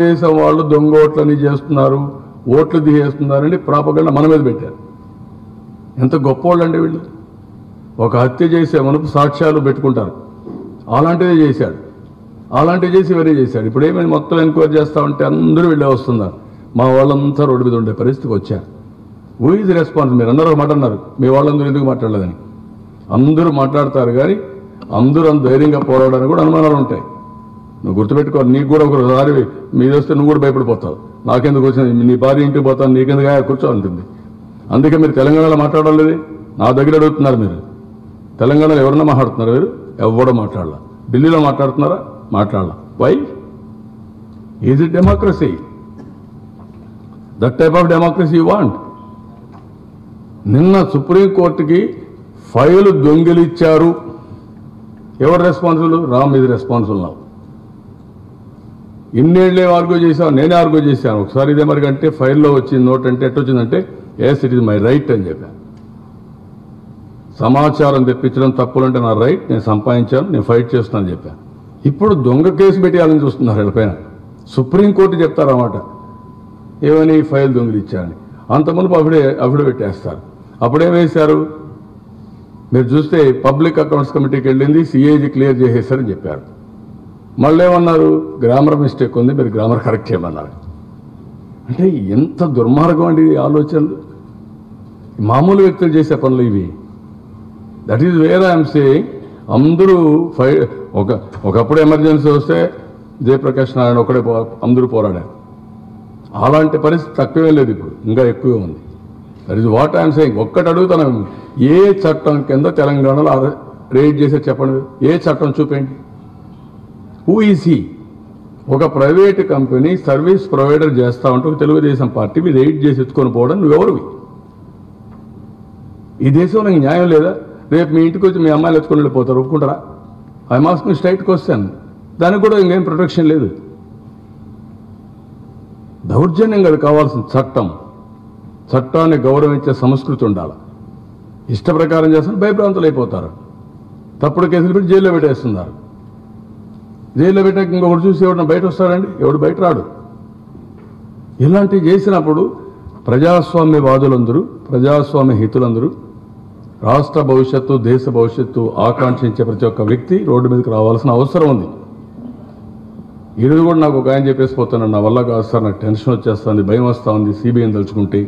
దేశం వాళ్ళు దొంగ ఓట్లని చేస్తున్నారు ఓట్లు తీసేస్తున్నారని ప్రాపగండ మన మీద పెట్టారు. ఎంత గొప్పోళ్ళండి వీళ్ళు. ఒక హత్య చేసే మనకు సాక్ష్యాలు పెట్టుకుంటారు. అలాంటిదే చేశాడు. అలాంటివి చేసి ఇవన్నీ చేశాడు. ఇప్పుడు ఏమైనా మొత్తం ఎంక్వైరీ చేస్తా ఉంటే అందరూ వెళ్ళే వస్తున్నారు. మా వాళ్ళంతా రోడ్డు మీద ఉండే పరిస్థితికి వచ్చారు. హూ ఈజ్ రెస్పాన్స్ మీరు అందరూ ఒక మాట అన్నారు. మీ వాళ్ళందరూ ఎందుకు మాట్లాడలేదని. అందరూ మాట్లాడతారు కానీ అందరూ అంత ధైర్యంగా పోరాడడానికి కూడా అనుమానాలు ఉంటాయి. నువ్వు గుర్తుపెట్టుకో నీకు కూడా ఒకసారి మీద వస్తే నువ్వు కూడా భయపడిపోతావు. నాకెందుకు వచ్చింది? నీ భార్య ఇంటికి పోతాను నీకెందుకు కూర్చో ఉంటుంది అందుకే మీరు తెలంగాణలో మాట్లాడలేదు నా దగ్గర అడుగుతున్నారు మీరు. తెలంగాణలో ఎవరన్నా మాట్లాడుతున్నారు మీరు? ఎవడో మాట్లాడాల. ఢిల్లీలో మాట్లాడుతున్నారా? మాట్లాడాల. Why is it democracy that type of democracy want నిన్న సుప్రీంకోర్టుకి ఫైలు దొంగిలిచ్చారు. ఎవరు రెస్పాన్సిబుల్ రామ్ ఇది రెస్పాన్సిబుల్ నా ఇన్నేళ్ళే ఆర్గ్యూ చేశాను నేనే ఆర్గ్యూ చేశాను. ఒకసారి ఇదే మరి అంటే ఫైల్లో వచ్చింది నోట్ అంటే ఎట్టొచ్చిందంటే yes it is my right అని చెప్పాను సమాచారం తెప్పించడం తప్పులంటే నా రైట్ నేను సంపాదించాను నేను ఫైట్ చేస్తున్నాను చెప్పాను ఇప్పుడు దొంగ కేసు పెట్టేయాలని చూస్తున్నారు వీళ్ళపైన సుప్రీంకోర్టు చెప్తారన్నమాట ఏమని ఈ ఫైల్ దొంగిలిచ్చారని అంత మునుపు అప్పుడే అఫిడవిట్ వేస్తారు అప్పుడేం వేశారు? మీరు చూస్తే పబ్లిక్ అకౌంట్స్ కమిటీకి వెళ్ళింది సిఏజీ క్లియర్ చేసేసారని చెప్పారు. మళ్ళీ ఏమన్నారు గ్రామర్ మిస్టేక్ ఉంది మీరు గ్రామర్ కరెక్ట్ చేయమన్నారు. అంటే ఎంత దుర్మార్గం అండి ఆలోచనలు? మామూలు వ్యక్తులు చేసే పనులు ఇవి. That is where I'm saying అందరూ ఫై ఒక ఒకప్పుడు ఎమర్జెన్సీ వస్తే జయప్రకాష్ నారాయణ ఒకడే అందరూ పోరాడారు. అలాంటి పరిస్థితి తక్కువే లేదు ఇప్పుడు ఇంకా ఎక్కువే ఉంది. That is what I'm saying ఒక్కటి అడుగుతాను ఏ చట్టం కింద తెలంగాణలో రేట్ చేసే చెప్పండి ఏ చట్టం చూపేయండి? హూ ఈజ్ హీ ఒక ప్రైవేట్ కంపెనీ సర్వీస్ ప్రొవైడర్ చేస్తా ఉంటే ఒక తెలుగుదేశం పార్టీ మీద ఎయిట్ చేసి ఎత్తుకొని పోవడం నువ్వెవరివి? ఈ దేశంలో నీకు న్యాయం లేదా? రేపు మీ ఇంటికి వచ్చి మీ అమ్మాయిలు ఎత్తుకొని వెళ్ళిపోతారు ఒప్పుకుంటారా? ఐ మాస్క్ స్ట్రైట్ క్వశ్చన్ దానికి కూడా ఇంకేం ప్రొటెక్షన్ లేదు. దౌర్జన్యం కావాల్సిన చట్టం చట్టాన్ని గౌరవించే సంస్కృతి ఉండాలి. ఇష్ట ప్రకారం చేస్తారు భయభ్రాంతులు అయిపోతారు తప్పుడు కేసులు పెట్టి జైల్లో పెట్టేస్తున్నారు. జైల్లో పెట్టాక ఇంకొకటి చూసి ఎవడన్నా బయట వస్తాడండి? ఎవడు బయట రాడు. ఇలాంటివి చేసినప్పుడు ప్రజాస్వామ్యవాదులందరూ ప్రజాస్వామ్య హితులందరూ రాష్ట్ర భవిష్యత్తు దేశ భవిష్యత్తు ఆకాంక్షించే ప్రతి ఒక్క వ్యక్తి రోడ్డు మీదకి రావాల్సిన అవసరం ఉంది. ఈరోజు కూడా నాకు ఒక ఆయన చెప్పేసి పోతున్నాను నా వల్ల కాదు సార్ నాకు టెన్షన్ వచ్చేస్తుంది భయం వస్తూ ఉంది సిబిఐని తలుచుకుంటే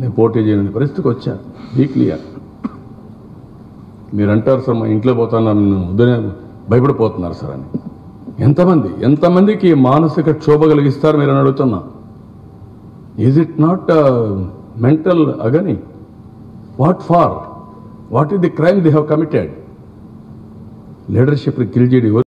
నేను పోటీ చేయని పరిస్థితికి వచ్చా. Be clear. మీరు అంటారు సార్ మా ఇంట్లో పోతాను నన్ను ఉదయం భయపడిపోతున్నారు సార్ అని. ఎంతమంది? ఎంతమందికి మానసిక క్షోభ కలిగిస్తారు మీరు అని అడుగుతున్నా. Is it not mental agony what for what is the crime they have committed leadership kill చేయడం